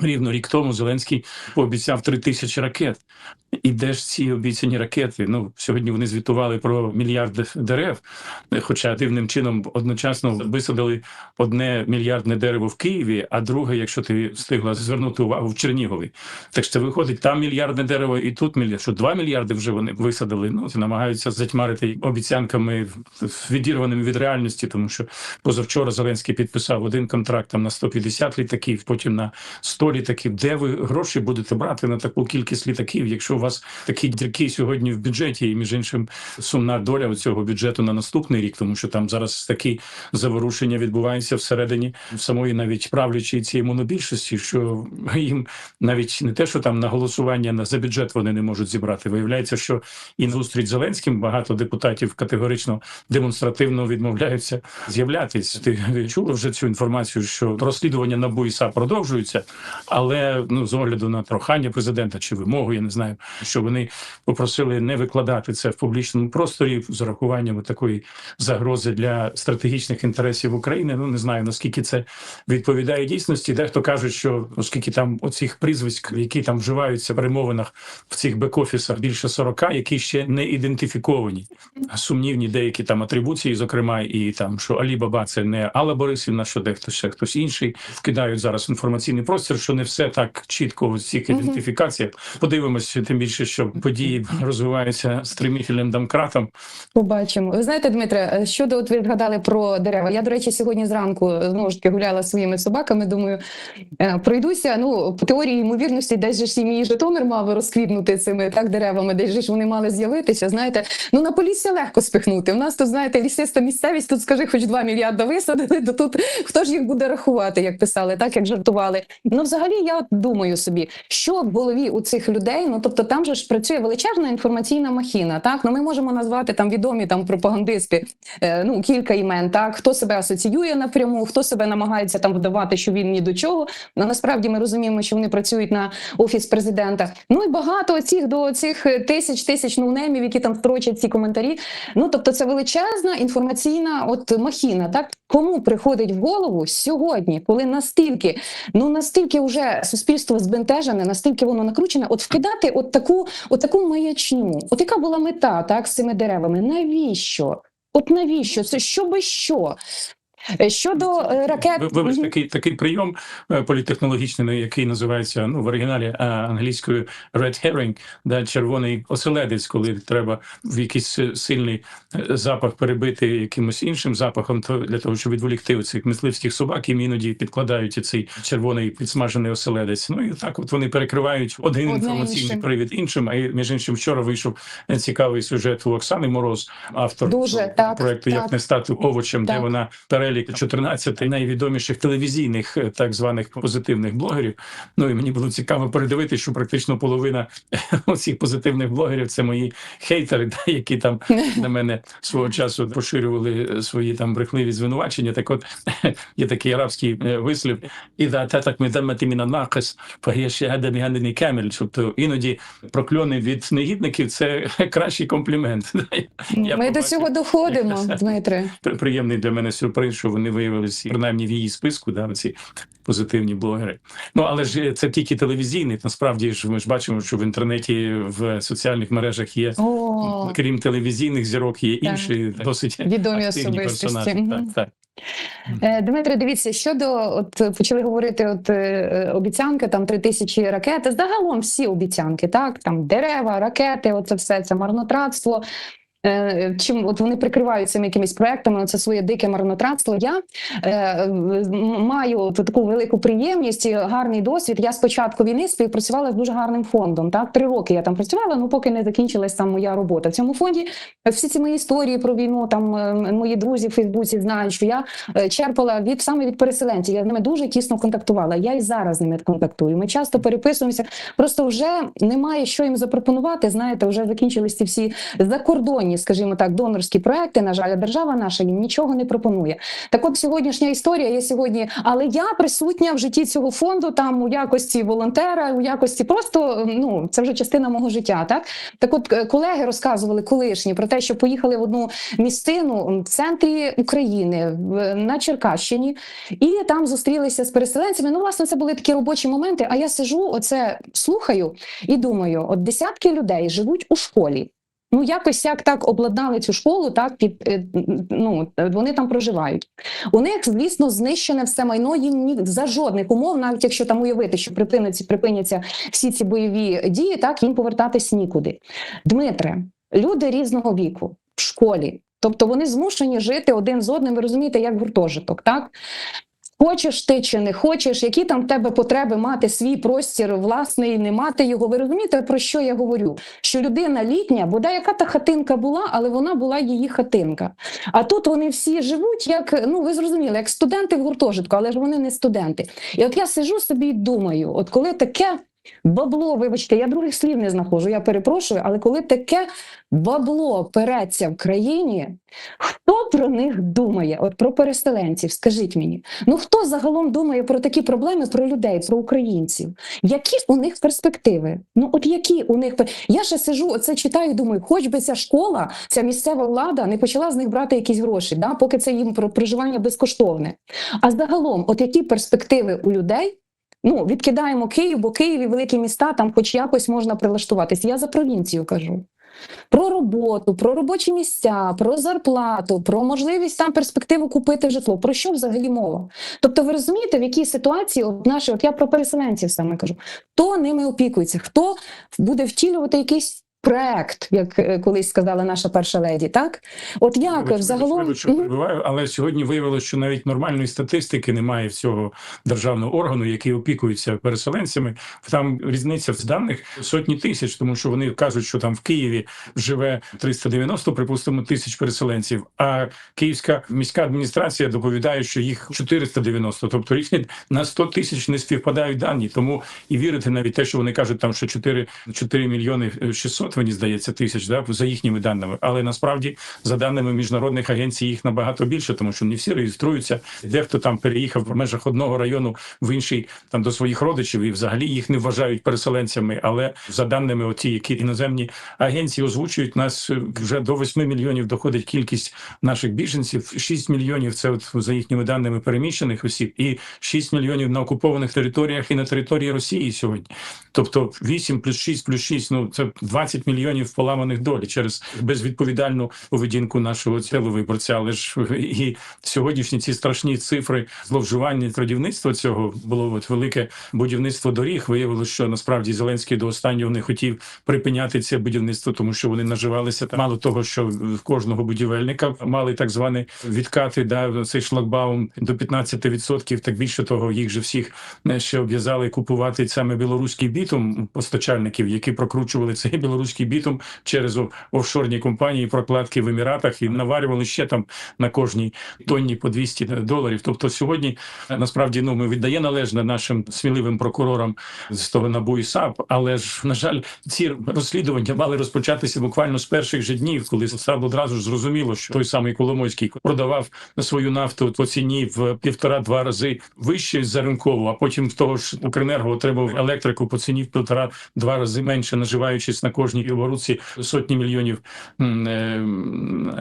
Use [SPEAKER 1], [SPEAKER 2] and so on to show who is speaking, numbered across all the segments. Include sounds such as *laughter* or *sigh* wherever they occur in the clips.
[SPEAKER 1] Рівно рік тому Зеленський пообіцяв три тисячі ракет. І де ж ці обіцяні ракети? Ну сьогодні вони звітували про мільярд дерев, хоча дивним чином одночасно висадили одне мільярдне дерево в Києві, а друге, якщо ти встигла звернути увагу в Чернігові. Так що виходить там мільярдне дерево, і тут мільярд. Що два мільярди вже вони висадили. Ну намагаються затьмарити обіцянками відірваними від реальності, тому що позавчора Зеленський підписав один контракт там на 150 літаків, потім на 100 літаків. Де ви гроші будете брати на таку кількість літаків, якщо у вас такі дірки сьогодні в бюджеті, і між іншим сумна доля цього бюджету на наступний рік, тому що там зараз такі заворушення відбуваються всередині самої навіть правлячої цієї монобільшості, що їм навіть не те, що там на голосування на за бюджет вони не можуть зібрати. Виявляється, що і на зустріч Зеленським багато депутатів категорично демонстративно відмовляються з'являтись. Ти чула вже цю інформацію, що розслідування НАБУ і САП продовжуються, але ну з огляду на прохання президента чи вимогу, я не знаю, що вони попросили не викладати це в публічному просторі з урахуванням такої загрози для стратегічних інтересів України. Ну не знаю наскільки це відповідає дійсності. Дехто каже, що оскільки там оцих прізвиськ, які там вживаються в перемовинах в цих бек-офісах більше 40, які ще не ідентифіковані, сумнівні деякі там атрибуції, зокрема, і там що Алі Баба це не Алла Борисівна, що дехто ще хтось інший вкидають зараз інформаційний простір, що не все так чітко в цих ідентифікаціях. Подивимося, тим більше, що події *laughs* розвиваються стримітельним домкратом.
[SPEAKER 2] Побачимо. Ви знаєте, Дмитре, е, щодо от ви згадали про дерева. Я, до речі, сьогодні зранку знову ж таки гуляла зі своїми собаками. Думаю, е, пройдуся. Ну, по теорії ймовірності, десь же ж і мій Житомир мав розквітнути цими так деревами, десь же ж вони мали з'явитися. Знаєте, ну на Полісся легко спихнути. У нас тут, знаєте, лісиста місцевість. Тут скажи, хоч 2 мільярда висадили, то тут хто ж їх буде рахувати, як писали, так як жартували. Ну, взагалі, я от думаю собі, що в голові у цих людей, ну тобто там же ж працює величезна інформаційна махіна. Так, ну ми можемо назвати там відомі там пропагандисти, е, ну кілька імен, так хто себе асоціює напряму, хто себе намагається там вдавати, що він ні до чого. Ну насправді ми розуміємо, що вони працюють на офіс президента. Ну і багато цих до цих тисяч тисяч ноунеймів, які там строчать ці коментарі. Ну тобто, це величезна інформаційна от махіна. Так кому приходить в голову сьогодні, коли настільки, ну настільки вже суспільство збентежене, настільки воно накручене, от вкидати от таку, от таку маячню. От яка була мета так з цими деревами? Навіщо? От навіщо? Це що би що? Е, Щодо е, ракет,
[SPEAKER 1] Ви- Вибач, такий такий прийом е, політехнологічний, ну, який називається ну в оригіналі англійською red herring, да, червоний оселедець, коли треба в якийсь сильний запах перебити якимось іншим запахом, то для того, щоб відволікти оцих мисливських собак, їм іноді підкладають цей червоний підсмажений оселедець. Ну і так, от вони перекривають один
[SPEAKER 2] Одне
[SPEAKER 1] інформаційний
[SPEAKER 2] іншим.
[SPEAKER 1] привід іншим. А між іншим, вчора вийшов цікавий сюжет у Оксани Мороз, автор
[SPEAKER 2] Дуже, так,
[SPEAKER 1] проекту Як
[SPEAKER 2] так.
[SPEAKER 1] не стати овочем, де вона перелік 14 найвідоміших телевізійних е, так званих позитивних блогерів. Ну і мені було цікаво передивитися, що практично половина цих позитивних блогерів це мої хейтери, *laughs* які там *laughs* на мене свого часу поширювали е, свої там брехливі звинувачення. Так от *laughs* є такий арабський е, вислів, і да та так ми дамати міна нахис, фагєші гадамі камель. Тобто іноді прокльони від негідників це кращий комплімент.
[SPEAKER 2] Ми до цього доходимо, Дмитре.
[SPEAKER 1] Приємний для мене сюрприз, що вони виявилися принаймні в її списку, да, ці позитивні блогери. Ну але ж це тільки телевізійний. Насправді ж ми ж бачимо, що в інтернеті в соціальних мережах є.
[SPEAKER 2] О,
[SPEAKER 1] Крім телевізійних зірок, є
[SPEAKER 2] Так.
[SPEAKER 1] інші досить
[SPEAKER 2] Відомі
[SPEAKER 1] активні
[SPEAKER 2] особистості.
[SPEAKER 1] персонажі.
[SPEAKER 2] Мгм.
[SPEAKER 1] Так, так.
[SPEAKER 2] Е, Дмитре, дивіться, щодо от почали говорити, от е, обіцянки, там три тисячі ракет. Загалом всі обіцянки, так там дерева, ракети, оце все це марнотратство. Е, Чим от вони прикривають цими якимись проектами, це своє дике марнотратство. Я е, маю таку велику приємність і гарний досвід. Я з початку війни співпрацювала з дуже гарним фондом. Так, три роки я там працювала, ну поки не закінчилась там моя робота. В цьому фонді всі ці мої історії про війну, там е, мої друзі в Фейсбуці знають, що я е, черпала від саме від переселенців. Я з ними дуже тісно контактувала. Я і зараз з ними контактую. Ми часто переписуємося. Просто вже немає що їм запропонувати. Знаєте, вже закінчились ці всі закордонні державні, скажімо так, донорські проекти. На жаль, держава наша їм нічого не пропонує. Так, от сьогоднішня історія. Я сьогодні, але я присутня в житті цього фонду, там у якості волонтера, у якості просто ну це вже частина мого життя. Так так, от е, колеги розказували колишні про те, що поїхали в одну місцину в центрі України на Черкащині, і там зустрілися з переселенцями. Ну, власне, це були такі робочі моменти. А я сижу, оце слухаю і думаю: от десятки людей живуть у школі. Ну, якось як так обладнали цю школу, так під е, ну вони там проживають. У них, звісно, знищене все майно. Їм ні за жодних умов, навіть якщо там уявити, що припиняться, припиняться всі ці бойові дії, так їм повертатись нікуди. Дмитре, люди різного віку в школі, тобто вони змушені жити один з одним. Ви розумієте, як гуртожиток, так? Хочеш ти чи не хочеш, які там в тебе потреби мати свій простір власний, не мати його. Ви розумієте, про що я говорю? Що людина літня, бодай яка та хатинка була, але вона була її хатинка. А тут вони всі живуть, як ну ви зрозуміли, як студенти в гуртожитку, але ж вони не студенти. І от я сижу собі і думаю: от коли таке бабло, вибачте, я других слів не знаходжу, я перепрошую, але коли таке бабло переться в країні, хто про них думає? От про переселенців, скажіть мені. Ну хто загалом думає про такі проблеми, про людей, про українців? Які у них перспективи? Ну от які у них я ще сижу, оце читаю, і думаю, хоч би ця школа, ця місцева влада не почала з них брати якісь гроші, да, поки це їм про проживання безкоштовне. А загалом, от які перспективи у людей? Ну, відкидаємо Київ, бо Київ і великі міста там хоч якось можна прилаштуватись. Я за провінцію кажу. Про роботу, про робочі місця, про зарплату, про можливість там перспективу купити житло. Про що взагалі мова? Тобто, ви розумієте, в якій ситуації от наші, от я про переселенців саме кажу, хто ними опікується, хто буде втілювати якийсь проект, як е, колись сказала наша перша леді, так? От як
[SPEAKER 1] що
[SPEAKER 2] Мгм.
[SPEAKER 1] але сьогодні виявилося, що навіть нормальної статистики немає всього державного органу, який опікується переселенцями. Там різниця в даних сотні тисяч, тому що вони кажуть, що там в Києві живе 390, припустимо, тисяч переселенців. А Київська міська адміністрація доповідає, що їх 490, тобто різні на 100 тисяч не співпадають дані. Тому і вірити навіть те, що вони кажуть, там що 4, 4 мільйони 600, мені здається, тисяч, да, за їхніми даними. Але насправді, за даними міжнародних агенцій, їх набагато більше, тому що не всі реєструються. Дехто там переїхав в межах одного району в інший там до своїх родичів, і взагалі їх не вважають переселенцями. Але за даними, оті, які іноземні агенції озвучують, нас е, вже до 8 мільйонів доходить кількість наших біженців. 6 мільйонів це от за їхніми даними переміщених осіб, і 6 мільйонів на окупованих територіях і на території Росії сьогодні. Тобто 8 плюс 6 плюс 6, ну це 20 мільйонів поламаних долі через безвідповідальну поведінку нашого цілого виборця. Але ж і сьогоднішні ці страшні цифри зловживання крадівництва цього було от велике будівництво доріг. Виявилося, що насправді Зеленський до останнього не хотів припиняти це будівництво, тому що вони наживалися там. Мало того, що в кожного будівельника мали так звані відкати, да цей шлагбаум до 15%, Так більше того, їх же всіх е, ще обв'язали купувати саме білоруський бітум постачальників, які прокручували цей білоруський бітум через офшорні компанії, прокладки в Еміратах і наварювали ще там на кожній тонні по 200 доларів. Тобто сьогодні насправді ну ми віддає належне нашим сміливим прокурорам з того НАБУ і САП, але ж на жаль, ці розслідування мали розпочатися буквально з перших же днів, коли стало одразу ж зрозуміло, що той самий Коломойський продавав свою нафту по ціні в півтора-два рази вище за ринкову, а потім з того ж Укренерго отримав електрику по ціні в півтора-два рази менше, наживаючись на кожній оборудці сотні мільйонів е, м,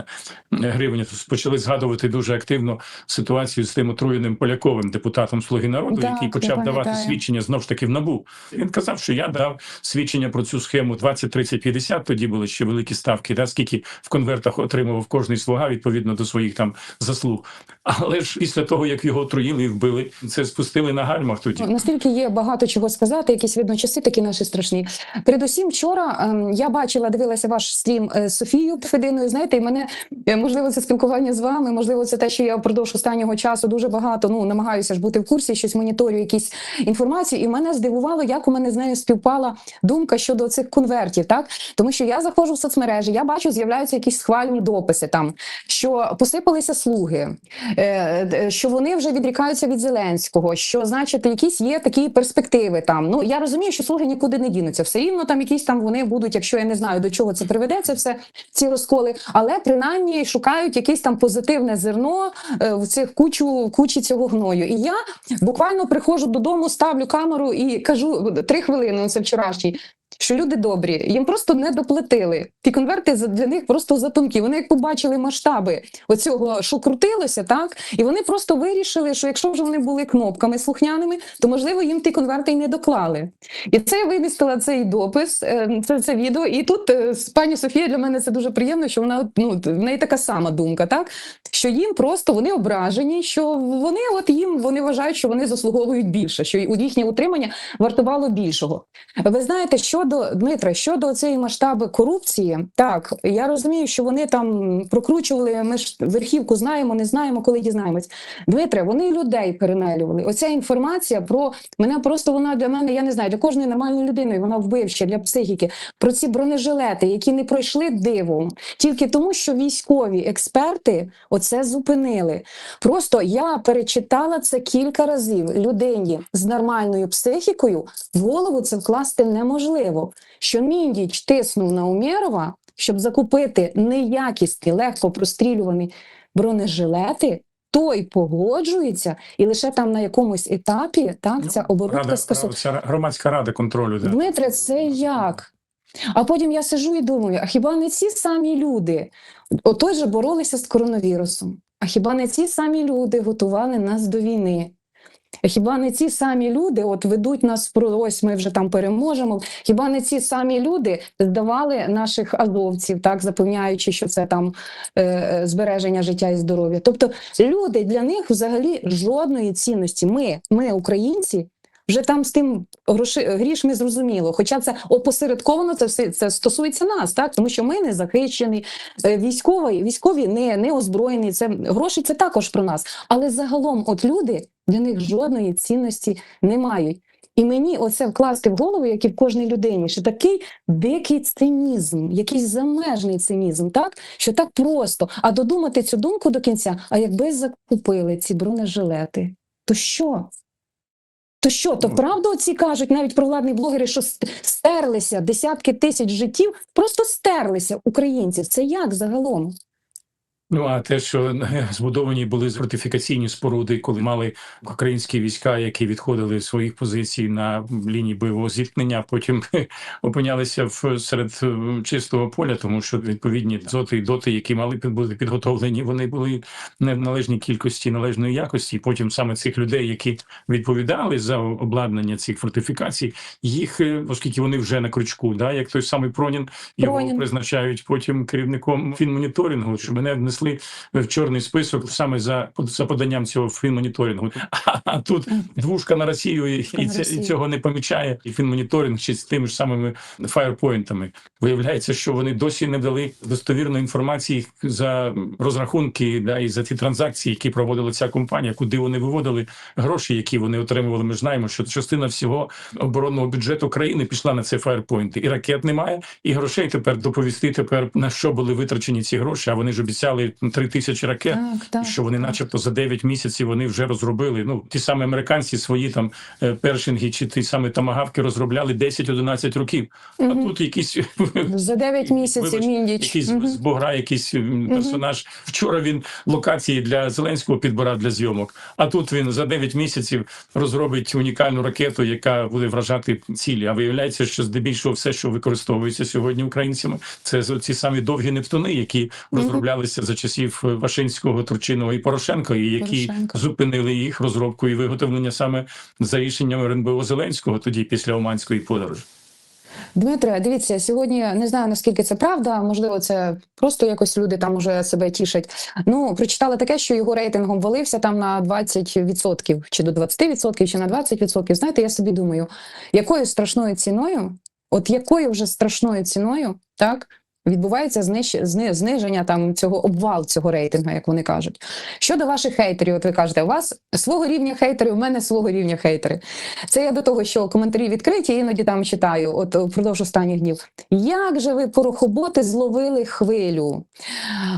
[SPEAKER 1] гривень. Почали згадувати дуже активно ситуацію з тим отруєним Поляковим депутатом Слуги народу,
[SPEAKER 2] Так,
[SPEAKER 1] який почав давати свідчення знов ж таки в набу. Він казав, що я дав свідчення про цю схему 20, 30, 50, Тоді були ще великі ставки. Да, скільки в конвертах отримував кожний слуга відповідно до своїх там заслуг. Але ж після того як його отруїли і вбили, це спустили на гальмах тоді.
[SPEAKER 2] Настільки є багато чого сказати, якісь видно часи такі наші страшні. Передусім, вчора ем, я бачила, дивилася ваш стрім е, з Софією Фединою. Знаєте, і мене е, можливо це спілкування з вами, можливо, це те, що я впродовж останнього часу дуже багато ну намагаюся ж бути в курсі, щось моніторю, якісь інформацію. І мене здивувало, як у мене з нею співпала думка щодо цих конвертів. Так тому що я заходжу в соцмережі, я бачу, з'являються якісь схвальні дописи там, що посипалися слуги, е, що вони вже відрікаються від Зеленського, що значить якісь є такі перспективи там. Ну я розумію, що слуги нікуди не дінуться. Все рівно там якісь там вони будуть якщо я не знаю до чого це приведе, це все ці розколи, але принаймні шукають якесь там позитивне зерно е, в цих кучу кучі цього гною. І я буквально приходжу додому, ставлю камеру і кажу три хвилини. ну, Це вчорашній. Що люди добрі, їм просто не доплатили. Ті конверти для них просто затонкі. Вони як побачили масштаби оцього, що крутилося, так і вони просто вирішили, що якщо вже вони були кнопками слухняними, то можливо їм ті конверти й не доклали. І це я вимістила цей допис, е, це, це відео. І тут е, пані Софія для мене це дуже приємно, що вона ну в неї така сама думка, так що їм просто вони ображені, що вони от їм вони вважають, що вони заслуговують більше, що у їхнє утримання вартувало більшого. Ви знаєте, щодо Дмитра, щодо цієї масштаби корупції, так я розумію, що вони там прокручували. Ми ж верхівку знаємо, не знаємо, коли дізнаємось. Дмитре, вони людей перемелювали. Оця інформація про мене просто вона для мене, я не знаю, для кожної нормальної людини вона вбивча для психіки. Про ці бронежилети, які не пройшли дивом, тільки тому, що військові експерти оце зупинили. Просто я перечитала це кілька разів. Людині з нормальною психікою в голову це вкласти неможливо. Що міндіч тиснув на Умєрова, щоб закупити неякісні, легко прострілювані бронежилети. Той погоджується, і лише там на якомусь етапі так ця оборудка
[SPEAKER 1] ця громадська рада контролю. Да.
[SPEAKER 2] Дмитре, це як? А потім я сижу і думаю: а хіба не ці самі люди отой же боролися з коронавірусом? А хіба не ці самі люди готували нас до війни? Хіба не ці самі люди от ведуть нас про ось ми вже там переможемо? Хіба не ці самі люди здавали наших азовців, так запевняючи, що це там е, е, збереження життя і здоров'я? Тобто люди для них взагалі жодної цінності. Ми, ми, українці, вже там з тим гроші, грішми зрозуміло. Хоча це опосередковано, це все це стосується нас, так тому що ми не захищені, е, військові, військові не, не озброєні. Це гроші це також про нас. Але загалом, от люди для них жодної цінності не мають. І мені оце вкласти в голову, як і в кожній людині, що такий дикий цинізм, якийсь замежний цинізм, так що так просто. А додумати цю думку до кінця, а якби закупили ці бронежилети, то що? То що, то правда оці кажуть навіть провладні блогери, що стерлися десятки тисяч життів, просто стерлися українців. Це як загалом?
[SPEAKER 1] Ну а те, що е, збудовані були фортифікаційні споруди, коли мали українські війська, які відходили з своїх позицій на лінії бойового зіткнення, потім опинялися в серед е, чистого поля, тому що відповідні зоти і доти, які мали бути підготовлені, вони були не в належній кількості, належної якості. І потім саме цих людей, які відповідали за обладнання цих фортифікацій, їх, е, оскільки вони вже на крючку, да, як той самий Пронін, його
[SPEAKER 2] Пронін.
[SPEAKER 1] призначають потім керівником фінмоніторингу, щоб мене внесли в чорний список саме за, за поданням цього фінмоніторингу. А, тут двушка на Росію і, і, це, і цього не помічає. І фінмоніторинг ще з тими ж самими фаєрпойнтами. Виявляється, що вони досі не дали достовірної інформації за розрахунки да, і за ті транзакції, які проводила ця компанія, куди вони виводили гроші, які вони отримували. Ми ж знаємо, що частина всього оборонного бюджету країни пішла на ці фаєрпойнти. І ракет немає, і грошей тепер доповісти тепер на що були витрачені ці гроші. А вони ж обіцяли три тисячі ракет.
[SPEAKER 2] Так, так.
[SPEAKER 1] Що вони, начебто, за 9 місяців вони вже розробили. Ну ті самі американці свої там е, першинги чи ті самі тамагавки розробляли 10-11 років. А тут якісь
[SPEAKER 2] За 9 *laughs* місяців міндіч.
[SPEAKER 1] якийсь
[SPEAKER 2] Мгм.
[SPEAKER 1] з бугра, якийсь персонаж. Вчора він локації для Зеленського підбирав для зйомок. А тут він за 9 місяців розробить унікальну ракету, яка буде вражати цілі. А виявляється, що здебільшого все, що використовується сьогодні українцями, це ці самі довгі нептуни, які розроблялися за часів е, Вашинського, Турчиного і Порошенка, і які
[SPEAKER 2] Порошенко.
[SPEAKER 1] зупинили їх розробку і виготовлення саме за рішенням РНБО Зеленського, тоді після Оманської подорожі.
[SPEAKER 2] Дмитре, дивіться, сьогодні не знаю наскільки це правда. Можливо, це просто якось люди там уже себе тішать. Ну прочитала таке, що його рейтингом валився там на 20% чи до 20%, чи на 20%. Знаєте, я собі думаю, якою страшною ціною, от якою вже страшною ціною, так. Відбувається зниження там цього обвал цього рейтингу, як вони кажуть. Щодо ваших хейтерів, от ви кажете, у вас свого рівня хейтери, у мене свого рівня хейтери. Це я до того, що коментарі відкриті, іноді там читаю, от впродовж останніх днів. Як же ви порохоботи зловили хвилю?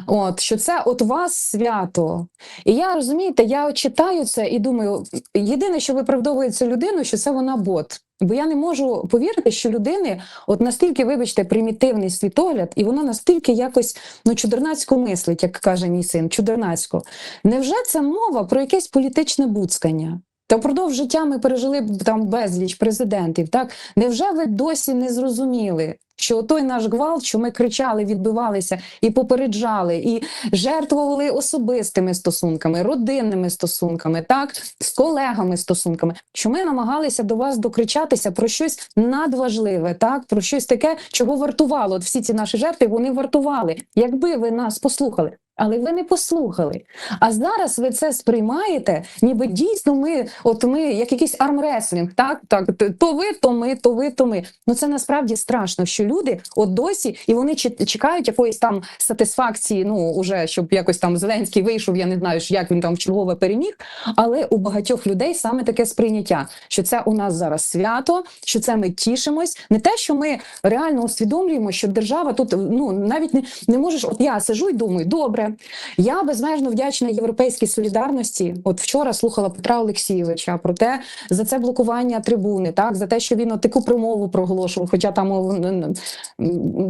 [SPEAKER 2] От що це от вас свято. І я розумієте, я читаю це і думаю, єдине, що виправдовує цю людину, що це вона бот. Бо я не можу повірити, що людини от настільки, вибачте, примітивний світогляд, і вона настільки якось ну чудернацько мислить, як каже мій син, чудернацько. Невже це мова про якесь політичне буцкання? Та впродовж життя ми пережили там безліч президентів. Так невже ви досі не зрозуміли, що той наш гвалт, що ми кричали, відбивалися і попереджали, і жертвували особистими стосунками, родинними стосунками, так з колегами стосунками, що ми намагалися до вас докричатися про щось надважливе, так про щось таке, чого вартувало. От всі ці наші жертви вони вартували, якби ви нас послухали. Але ви не послухали. А зараз ви це сприймаєте, ніби дійсно ми, от ми, як якийсь армреслінг, так, так, то ви, то ми, то ви, то ми. Ну це насправді страшно, що люди от досі і вони чекають якоїсь там сатисфакції. Ну уже щоб якось там Зеленський вийшов. Я не знаю, як він там чергове переміг. Але у багатьох людей саме таке сприйняття, що це у нас зараз свято, що це ми тішимось. Не те, що ми реально усвідомлюємо, що держава тут ну навіть не, не можеш. От я сижу і думаю, добре. Я безмежно вдячна європейській солідарності. От вчора слухала Петра Олексійовича про те, за це блокування трибуни, так за те, що він от таку промову проголошував, хоча там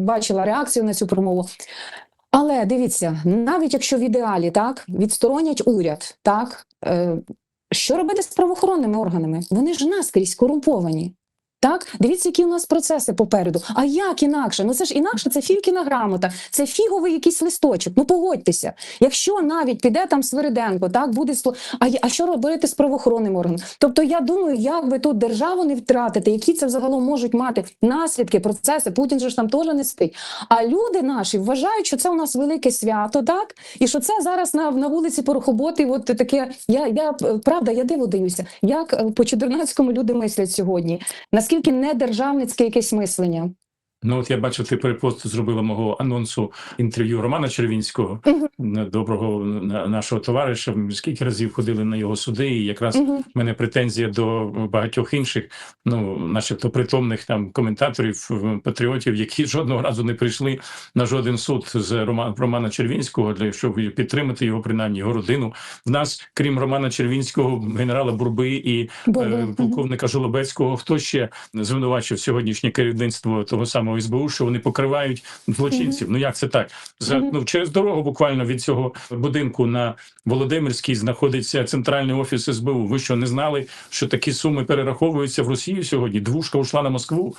[SPEAKER 2] бачила реакцію на цю промову. Але дивіться, навіть якщо в ідеалі так відсторонять уряд, так е, що робити з правоохоронними органами? Вони ж наскрізь корумповані. Так, дивіться, які у нас процеси попереду. А як інакше? Ну це ж інакше, це фількіна грамота, це фіговий якийсь листочок. Ну погодьтеся. Якщо навіть піде там Свириденко, так буде. А, а що робити з правоохоронним органом? Тобто, я думаю, як би тут державу не втратити, які це взагалом можуть мати наслідки, процеси. Путін же ж там теж не спить. А люди наші вважають, що це у нас велике свято, так і що це зараз на, на вулиці Порохоботи. От таке. Я, я правда, я диво дивлюся, як е, по чудернацькому люди мислять сьогодні. Наскільки не державницьке якесь мислення?
[SPEAKER 1] Ну от я бачив, ти перепост зробила мого анонсу інтерв'ю Романа Червінського,
[SPEAKER 2] Мгм.
[SPEAKER 1] доброго на- нашого товариша. Скільки разів ходили на його суди, і якраз в мене претензія до багатьох інших, ну начебто притомних там коментаторів, е, патріотів, які жодного разу не прийшли на жоден суд з Рома, Романа Червінського, для щоб підтримати його, принаймні його родину. В нас, крім Романа Червінського, генерала Бурби і е,
[SPEAKER 2] Мгм.
[SPEAKER 1] полковника Жолобецького, хто ще звинувачив сьогоднішнє керівництво того самого СБУ, що вони покривають злочинців. Ну як це так? За ну через дорогу буквально від цього будинку на Володимирській знаходиться центральний офіс СБУ. Ви що не знали, що такі суми перераховуються в Росію сьогодні? Двушка ушла на Москву.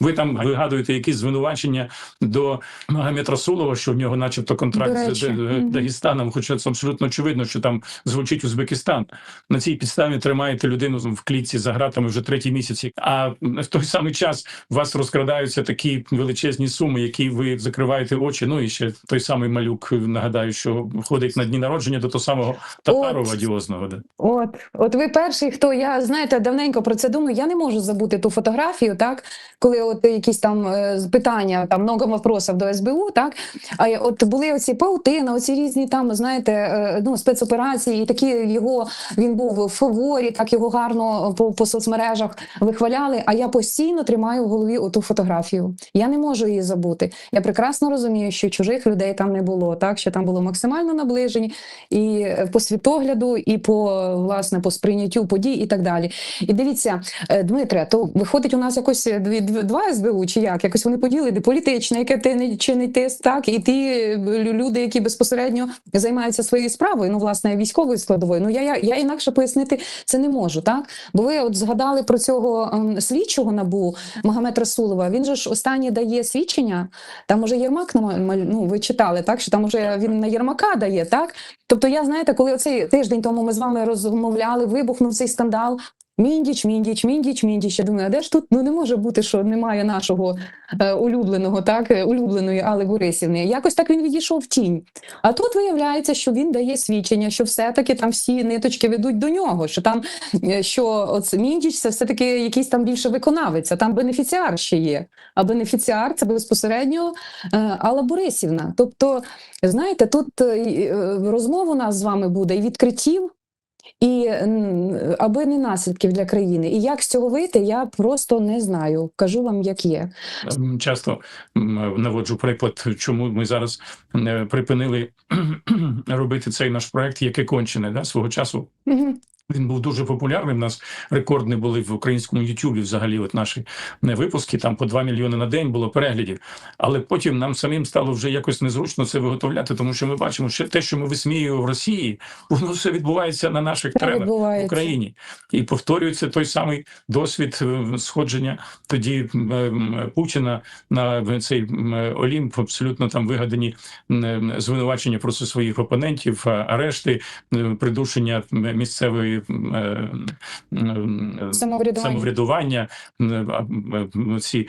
[SPEAKER 1] Ви там вигадуєте якісь звинувачення до Магомед Расулова, що в нього, начебто, контракт з. Дагестаном, хоча це абсолютно очевидно, що там звучить Узбекистан. На цій підставі тримаєте людину в клітці за гратами вже третій місяць. А в той самий час у вас розкрадаються такі величезні суми, які ви закриваєте очі. Ну і ще той самий малюк нагадаю, що ходить на дні народження до того самого Татарова
[SPEAKER 2] От.
[SPEAKER 1] одіозного.
[SPEAKER 2] От, от ви перший, хто я знаєте, давненько про це думаю. Я не можу забути ту фотографію, так коли от якісь там е, питання, там много вопросів до СБУ, так а от були оці паутина, оці різні там, знаєте, е, ну спецоперації, і такі його він був в фаворі, так його гарно по, по соцмережах вихваляли. А я постійно тримаю в голові оту фотографію. Я не можу її забути. Я прекрасно розумію, що чужих людей там не було, так що там було максимально наближені і е, по світогляду, і по власне по сприйняттю подій, і так далі. І дивіться, Дмитре, то виходить у нас якось е, дві- СБУ, чи як? Якось вони поділені політичне, яке ти не чинить тиск, так і ті е, люди, які безпосередньо займаються своєю справою, ну власне військовою складовою. Ну я, я, я інакше пояснити це не можу, так? Бо ви от згадали про цього ем, слідчого набу Магомед Расулова. Він же ж останнє дає свідчення. Там уже Єрмак ну, ви читали, так що там уже він на Єрмака дає, так? Тобто, я знаєте, коли оцей тиждень тому ми з вами розмовляли, вибухнув цей скандал. Міндіч, міндіч, міндіч, міндіч. Я думаю, а де ж тут ну не може бути, що немає нашого е, улюбленого, так е, улюбленої Алли Борисівни. Якось так він відійшов в тінь. А тут виявляється, що він дає свідчення, що все-таки там всі ниточки ведуть до нього. Що там е, що от міндіч це все таки якийсь там більше виконавець, а там бенефіціар ще є. А бенефіціар це безпосередньо е, Алла Борисівна. Тобто, знаєте, тут е, розмова у нас з вами буде і відкриттів. І аби не наслідків для країни, і як з цього вийти, я просто не знаю. Кажу вам, як є.
[SPEAKER 1] Часто наводжу приклад, чому ми зараз е, припинили *clears throat* робити цей наш проект, яке кончене да, свого часу. Він був дуже популярний. У нас рекордні були в українському Ютубі. Взагалі, от наші е, випуски там по 2 мільйони на день було переглядів. Але потім нам самим стало вже якось незручно це виготовляти, тому що ми бачимо, що те, що ми висміюємо в Росії, *laughs* воно все відбувається на наших теренах в. Україні, і повторюється той самий досвід е, сходження тоді м, Путіна на цей Олімп. Абсолютно там вигадані звинувачення проти своїх опонентів, арешти, е, придушення місцевої е,
[SPEAKER 2] Самоврядування.
[SPEAKER 1] ці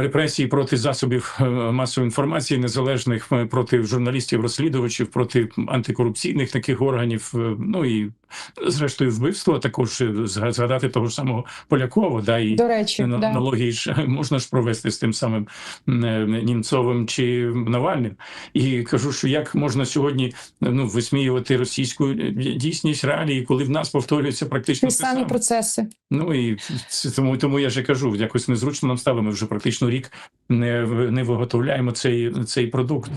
[SPEAKER 1] репресії проти засобів е, масової інформації незалежних, е, проти журналістів, розслідувачів, проти антикорупційних таких органів. е, Ну і зрештою вбивство також е, згадати того ж самого Полякова, да і
[SPEAKER 2] До речі,
[SPEAKER 1] на-
[SPEAKER 2] да.
[SPEAKER 1] аналогії ж *laughs* можна ж провести з тим самим е, Німцовим чи Навальним. І кажу, що як можна сьогодні ну висміювати російську е, дійсність реалії, коли в нас повторюється практично
[SPEAKER 2] ті самі
[SPEAKER 1] саме.
[SPEAKER 2] процеси.
[SPEAKER 1] Ну і тому, тому я ж кажу, якось незручно нам стало. Ми вже практично рік не, не виготовляємо цей, цей продукт.